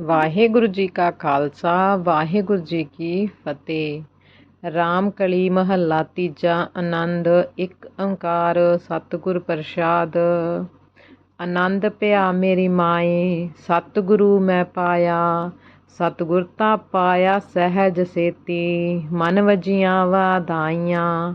ਵਾਹਿਗੁਰੂ ਜੀ ਕਾ ਖਾਲਸਾ, ਵਾਹਿਗੁਰੂ ਜੀ ਕੀ ਫਤਿਹ। ਰਾਮ ਕਲੀ ਮਹੱਲਾ ਤੀਜਾ ਆਨੰਦ, ਇੱਕ ਓੰਕਾਰ ਸਤਿਗੁਰ ਪ੍ਰਸਾਦ। ਆਨੰਦ ਪਿਆ ਮੇਰੀ ਮਾਏ ਸਤਿਗੁਰੂ ਮੈਂ ਪਾਇਆ। ਸਤਿਗੁਰ ਤਾਂ ਪਾਇਆ ਸਹਿਜ ਸੇਤੀ, ਮਨ ਵਜੀਆਂ ਵਾਧਾਈਆਂ।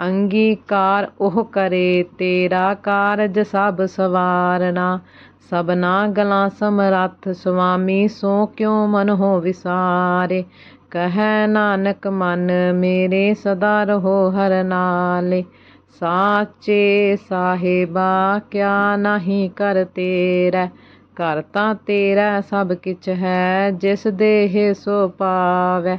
ਅੰਗੀਕਾਰ ਉਹ ਕਰੇ, ਤੇਰਾ ਕਾਰਜ ਸਭ ਸਵਾਰਨਾ। ਸਭਨਾ ਗਲਾਂ ਸਮਰੱਥ, ਸੁਆਮੀ ਸੋ ਕਿਉ ਮਨ ਹੋ ਵਿਸਾਰੇ? ਕਹੈ ਨਾਨਕ ਮਨ, ਮੇਰੇ ਸਦਾ ਰਹੋ ਹਰ ਨਾਲੇ। ਸਾਚੇ ਸਾਹਿਬਾ, ਕਿਆ ਨਹੀਂ ਕਰ ਤੇਰਾ? ਘਰ ਤਾਂ ਤੇਰਾ ਸਭ ਕਿਛ ਹੈ, ਜਿਸ ਦੇਹ ਸੋ ਪਾਵੈ।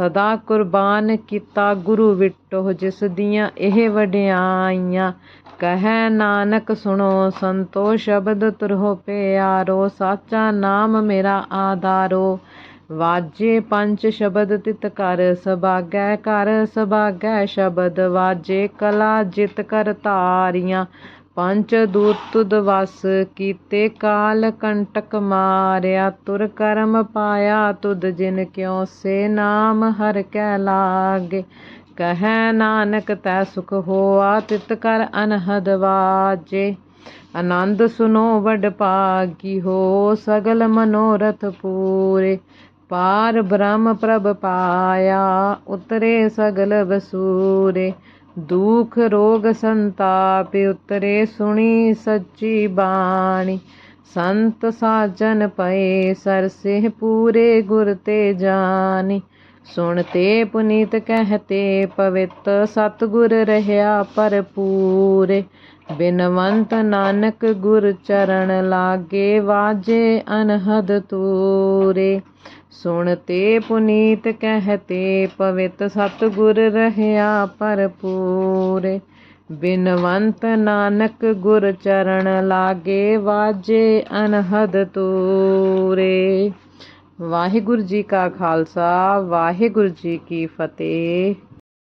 ਸਦਾ ਕੁਰਬਾਨ ਕੀਤਾ ਗੁਰੂ ਵਿਟੋ ਜਿਸ ਦੀਆਂ ਇਹ ਵਡਿਆਈਆਂ। ਕਹੈ ਨਾਨਕ ਸੁਣੋ ਸੰਤੋ ਸ਼ਬਦ ਤੁਰਹੁ ਪਿਆਰੋ, ਸਾਚਾ ਨਾਮ ਮੇਰਾ ਆਧਾਰੋ। ਵਾਜੇ ਪੰਜ ਸ਼ਬਦ ਤਿਤ ਕਰ ਸਬਾਗੈ ਕਰ ਸਬਾਗੈ ਸ਼ਬਦ। ਵਾਜੇ ਕਲਾ ਜਿਤ ਕਰ ਤਾਰੀਆਂ ਪੰਚ ਦੂਤ ਵਸ ਕੀਤੇ, ਕਾਲ ਕੰਟਕ ਮਾਰਿਆ, ਤੁਰ ਕਰਮ ਪਾਇਆ ਤੁਧ ਜਿਨ ਕਿਉ ਸੇ ਨਾਮ ਹਰ ਕੈ ਲਾਗੇ। ਕਹੈ ਨਾਨਕ, ਤੈ ਸੁਖ ਹੋਆ, ਤਿਤ ਕਰ ਅਨਹਦ ਵਾਜੇ। ਆਨੰਦ ਸੁਨੋ, ਵਡ ਭਾਗੀ ਹੋ, ਸਗਲ ਮਨੋਰਥ ਪੂਰੇ। ਪਾਰ ਬ੍ਰਹਮ ਪ੍ਰਭ ਪਾਇਆ, ਉਤਰੇ ਸਗਲ ਬਸੂਰੇ ਦੁਖ ਰੋਗ ਸੰਤਾਪ ਉਤਰੇ ਸੁਣੀ ਸੱਚੀ ਬਾਣੀ। ਸੰਤ ਸਾਜਨ ਪਏ ਸਰਸੇ ਪੂਰੇ ਗੁਰ ਤੇ ਜਾਣੀ। ਸੁਣਤੇ ਪੁਨੀਤ ਕਹਤੇ ਪਵਿੱਤ ਸਤਗੁਰ ਰਹਾ ਭਰਪੂਰੇ। ਬਿਨਵੰਤ ਨਾਨਕ ਗੁਰ ਚਰਨ ਲਾਗੇ ਵਾਜੇ ਅਨਹਦ ਤੂਰੇ। ਸੁਣਤੇ ਪੁਨੀਤ ਕਹਤੇ ਪਵਿੱਤ ਸਤਗੁਰ ਰਹਾ ਭਰਪੂਰੇ। ਬਿਨਵੰਤ ਨਾਨਕ ਗੁਰ ਚਰਨ ਲਾਗੇ ਵਾਜੇ ਅਨਹਦ ਤੂਰੇ। ਵਾਹਿਗੁਰੂ ਜੀ ਕਾ ਖਾਲਸਾ, ਵਾਹਿਗੁਰੂ ਜੀ ਕੀ ਫਤਿਹ।